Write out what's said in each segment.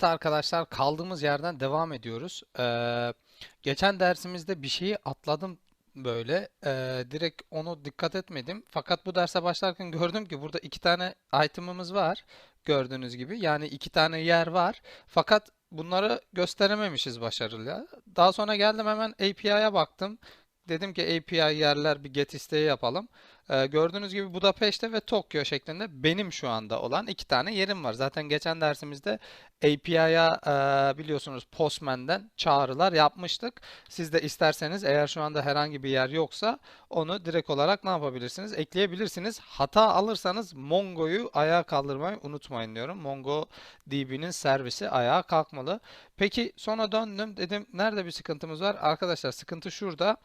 Evet arkadaşlar kaldığımız yerden devam ediyoruz. Ee, geçen dersimizde bir şeyi atladım böyle. Ee, direkt onu dikkat etmedim. Fakat bu derse başlarken gördüm ki burada iki tane item'ımız var. Gördüğünüz gibi. Yani iki tane yer var. Fakat bunları gösterememişiz başarıyla. Daha sonra geldim hemen API'ye baktım. Dedim ki API yerler bir get isteği yapalım. Ee, gördüğünüz gibi Budapeşte ve Tokyo şeklinde benim şu anda olan iki tane yerim var. Zaten geçen dersimizde API'ya e, biliyorsunuz Postman'den çağrılar yapmıştık. Siz de isterseniz eğer şu anda herhangi bir yer yoksa onu direkt olarak ne yapabilirsiniz? Ekleyebilirsiniz. Hata alırsanız Mongo'yu ayağa kaldırmayı unutmayın diyorum. MongoDB'nin servisi ayağa kalkmalı. Peki sonra döndüm dedim nerede bir sıkıntımız var? Arkadaşlar sıkıntı şurada.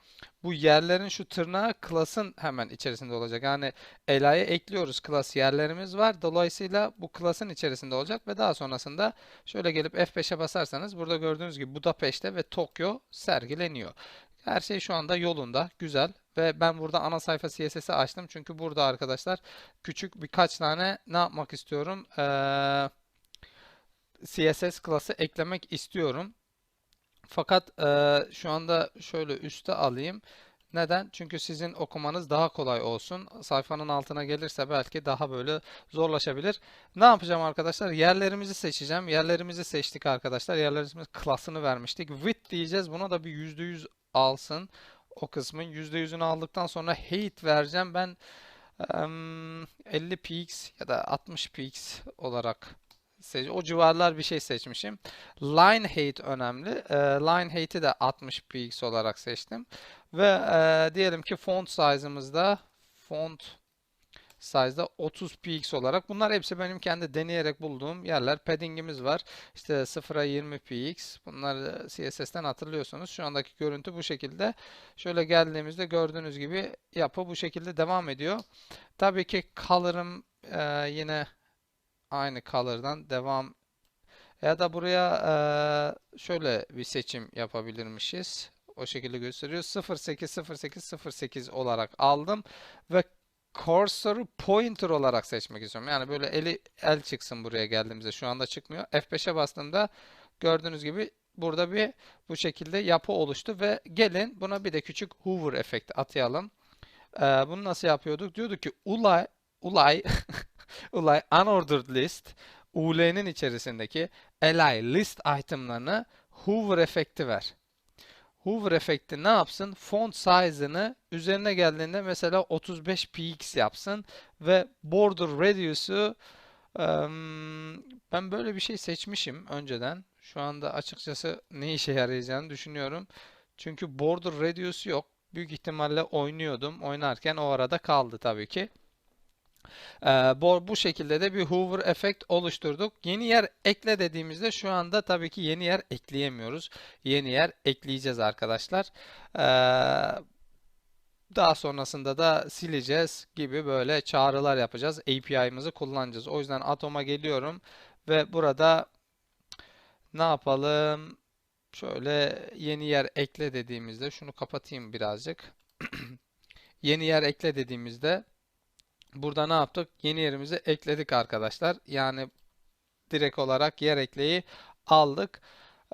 Bu yerlerin şu tırnağı class'ın hemen içerisinde olacak. Yani Ela'ya ekliyoruz class yerlerimiz var. Dolayısıyla bu class'ın içerisinde olacak ve daha sonrasında şöyle gelip F5'e basarsanız burada gördüğünüz gibi Budapeşte ve Tokyo sergileniyor. Her şey şu anda yolunda, güzel ve ben burada ana sayfa CSS'i açtım çünkü burada arkadaşlar küçük birkaç tane ne yapmak istiyorum? Ee, CSS klası eklemek istiyorum. Fakat e, şu anda şöyle üste alayım. Neden? Çünkü sizin okumanız daha kolay olsun. Sayfanın altına gelirse belki daha böyle zorlaşabilir. Ne yapacağım arkadaşlar? Yerlerimizi seçeceğim. Yerlerimizi seçtik arkadaşlar. Yerlerimizin klasını vermiştik. Width diyeceğiz. Buna da bir %100 alsın. O kısmın %100'ünü aldıktan sonra height vereceğim. Ben em, 50 px ya da 60 px olarak seç o civarlar bir şey seçmişim. Line height önemli. Ee, line height'i de 60 px olarak seçtim. Ve e, diyelim ki font size'ımızda font size'da 30 px olarak. Bunlar hepsi benim kendi deneyerek bulduğum yerler. Padding'imiz var. İşte 0'a 20 px. Bunları CSS'ten hatırlıyorsunuz. Şu andaki görüntü bu şekilde. Şöyle geldiğimizde gördüğünüz gibi yapı bu şekilde devam ediyor. Tabii ki color'ım e, yine aynı color'dan devam ya da buraya şöyle bir seçim yapabilirmişiz. O şekilde gösteriyor. 080808 olarak aldım ve cursor'u pointer olarak seçmek istiyorum. Yani böyle eli el çıksın buraya geldiğimizde. Şu anda çıkmıyor. F5'e bastığımda gördüğünüz gibi burada bir bu şekilde yapı oluştu ve gelin buna bir de küçük hover efekti atayalım. Ee, bunu nasıl yapıyorduk? Diyorduk ki ulay ulay ulay unordered list UL'nin içerisindeki li list itemlarını hover efekti ver. Hover efekti ne yapsın? Font size'ını üzerine geldiğinde mesela 35 px yapsın ve border radius'u ben böyle bir şey seçmişim önceden. Şu anda açıkçası ne işe yarayacağını düşünüyorum. Çünkü border radius yok. Büyük ihtimalle oynuyordum. Oynarken o arada kaldı tabii ki. Ee, bu, bu şekilde de bir hover efekt oluşturduk. Yeni yer ekle dediğimizde şu anda tabii ki yeni yer ekleyemiyoruz. Yeni yer ekleyeceğiz arkadaşlar. Ee, daha sonrasında da sileceğiz gibi böyle çağrılar yapacağız. API'mizi kullanacağız. O yüzden Atom'a geliyorum ve burada ne yapalım? Şöyle yeni yer ekle dediğimizde şunu kapatayım birazcık. yeni yer ekle dediğimizde Burada ne yaptık? Yeni yerimizi ekledik arkadaşlar. Yani direkt olarak yer ekleyi aldık.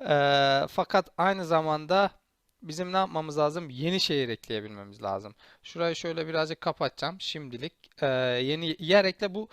Ee, fakat aynı zamanda bizim ne yapmamız lazım? Yeni şehir ekleyebilmemiz lazım. Şurayı şöyle birazcık kapatacağım şimdilik. Ee, yeni yer ekle bu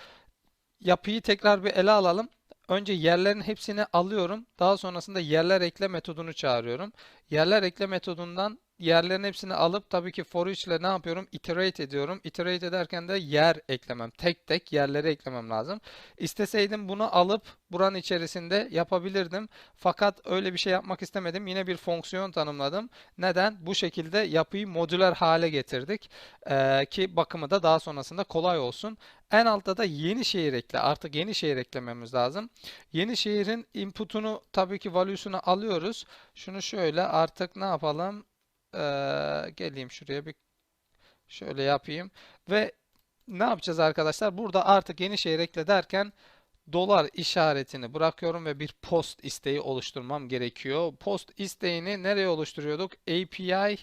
yapıyı tekrar bir ele alalım. Önce yerlerin hepsini alıyorum. Daha sonrasında yerler ekle metodunu çağırıyorum. Yerler ekle metodundan yerlerin hepsini alıp tabii ki for each ile ne yapıyorum? Iterate ediyorum. Iterate ederken de yer eklemem. Tek tek yerleri eklemem lazım. İsteseydim bunu alıp buranın içerisinde yapabilirdim. Fakat öyle bir şey yapmak istemedim. Yine bir fonksiyon tanımladım. Neden? Bu şekilde yapıyı modüler hale getirdik. Ee, ki bakımı da daha sonrasında kolay olsun. En altta da yeni şehir ekle. Artık yeni şehir eklememiz lazım. Yeni şehrin input'unu tabii ki value'sunu alıyoruz. Şunu şöyle artık ne yapalım? Ee, geleyim şuraya bir şöyle yapayım. Ve ne yapacağız arkadaşlar? Burada artık yeni şehir ekle derken dolar işaretini bırakıyorum ve bir post isteği oluşturmam gerekiyor. Post isteğini nereye oluşturuyorduk? API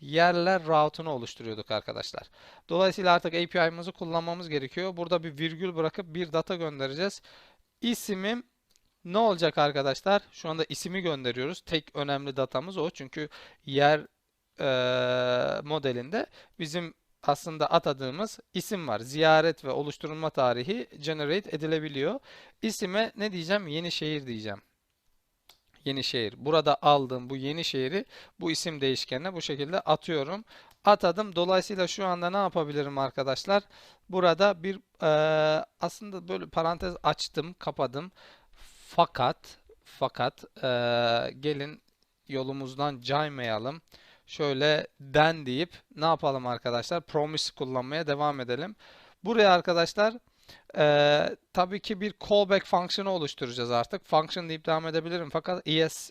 yerler route'unu oluşturuyorduk arkadaşlar. Dolayısıyla artık API'mizi kullanmamız gerekiyor. Burada bir virgül bırakıp bir data göndereceğiz. İsimim Ne olacak arkadaşlar? Şu anda ismi gönderiyoruz. Tek önemli datamız o. Çünkü yer eee, modelinde bizim aslında atadığımız isim var. Ziyaret ve oluşturulma tarihi generate edilebiliyor. İsime ne diyeceğim? Yenişehir diyeceğim. Yenişehir. Burada aldığım bu Yenişehir'i bu isim değişkenine bu şekilde atıyorum. Atadım. Dolayısıyla şu anda ne yapabilirim arkadaşlar? Burada bir eee, aslında böyle parantez açtım, kapadım. Fakat fakat eee, gelin yolumuzdan caymayalım. Şöyle den deyip ne yapalım arkadaşlar? Promise kullanmaya devam edelim. Buraya arkadaşlar eee, tabii ki bir callback fonksiyonu oluşturacağız artık. Function deyip devam edebilirim. Fakat es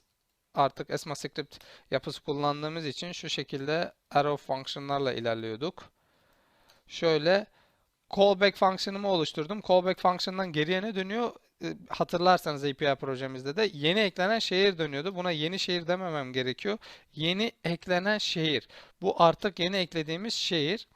artık ESMAScript yapısı kullandığımız için şu şekilde arrow fonksiyonlarla ilerliyorduk. Şöyle callback fonksiyonumu oluşturdum. Callback fonksiyonundan geriye ne dönüyor? E, Hatırlarsanız API projemizde de yeni eklenen şehir dönüyordu. Buna yeni şehir dememem gerekiyor. Yeni eklenen şehir. Bu artık yeni eklediğimiz şehir.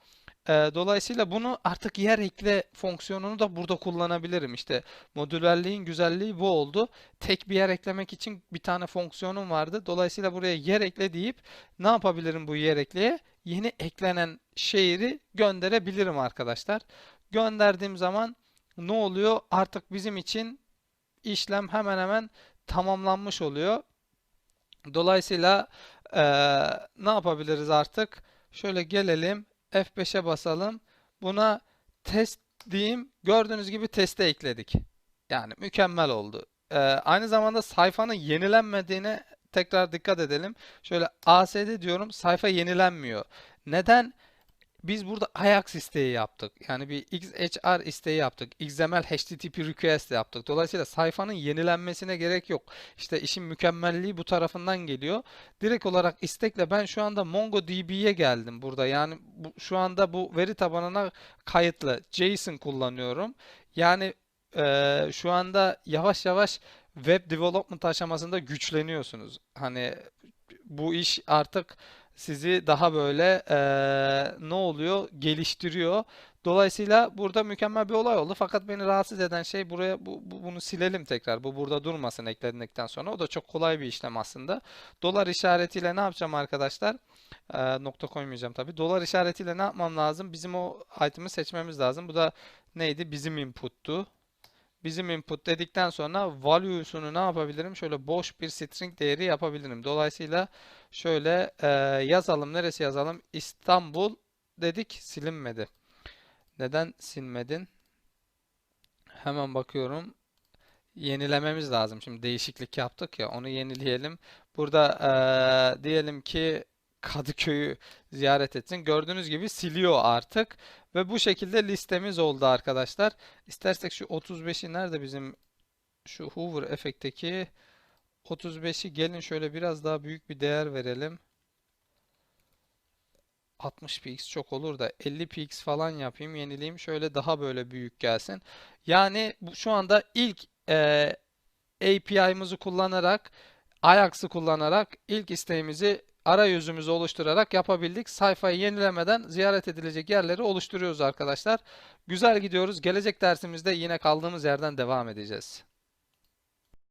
E, Dolayısıyla bunu artık yer ekle fonksiyonunu da burada kullanabilirim. İşte modülerliğin güzelliği bu oldu. Tek bir yer eklemek için bir tane fonksiyonum vardı. Dolayısıyla buraya yer ekle deyip ne yapabilirim bu yer ekleye? Yeni eklenen şehri gönderebilirim arkadaşlar. Gönderdiğim zaman ne oluyor? Artık bizim için işlem hemen hemen tamamlanmış oluyor. Dolayısıyla eee, ne yapabiliriz artık? Şöyle gelelim. F5'e basalım. Buna test diyeyim. Gördüğünüz gibi teste ekledik. Yani mükemmel oldu. Eee, aynı zamanda sayfanın yenilenmediğine tekrar dikkat edelim. Şöyle ASD diyorum. Sayfa yenilenmiyor. Neden? Biz burada Ajax isteği yaptık. Yani bir XHR isteği yaptık. XML HTTP request yaptık. Dolayısıyla sayfanın yenilenmesine gerek yok. İşte işin mükemmelliği bu tarafından geliyor. Direkt olarak istekle ben şu anda MongoDB'ye geldim burada. Yani bu, şu anda bu veri tabanına kayıtlı JSON kullanıyorum. Yani eee, şu anda yavaş yavaş web development aşamasında güçleniyorsunuz. Hani bu iş artık sizi daha böyle eee, ne oluyor? Geliştiriyor. Dolayısıyla burada mükemmel bir olay oldu. Fakat beni rahatsız eden şey buraya bu, bu- bunu silelim tekrar. Bu burada durmasın ekledikten sonra. O da çok kolay bir işlem aslında. Dolar işaretiyle ne yapacağım arkadaşlar? Eee, nokta koymayacağım tabii. Dolar işaretiyle ne yapmam lazım? Bizim o item'ı seçmemiz lazım. Bu da neydi? Bizim input'tu. Bizim input dedikten sonra value'sunu ne yapabilirim? Şöyle boş bir string değeri yapabilirim. Dolayısıyla şöyle e, yazalım. Neresi yazalım? İstanbul dedik silinmedi. Neden silmedin? Hemen bakıyorum. Yenilememiz lazım. Şimdi değişiklik yaptık ya onu yenileyelim. Burada e, diyelim ki Kadıköy'ü ziyaret etsin. Gördüğünüz gibi siliyor artık. Ve bu şekilde listemiz oldu arkadaşlar. İstersek şu 35'i nerede bizim şu Hoover efekteki 35'i gelin şöyle biraz daha büyük bir değer verelim. 60 px çok olur da 50 px falan yapayım, yenileyim. Şöyle daha böyle büyük gelsin. Yani bu, şu anda ilk e, API'mızı kullanarak, Ajax'ı kullanarak ilk isteğimizi arayüzümüzü oluşturarak yapabildik. Sayfayı yenilemeden ziyaret edilecek yerleri oluşturuyoruz arkadaşlar. Güzel gidiyoruz. Gelecek dersimizde yine kaldığımız yerden devam edeceğiz.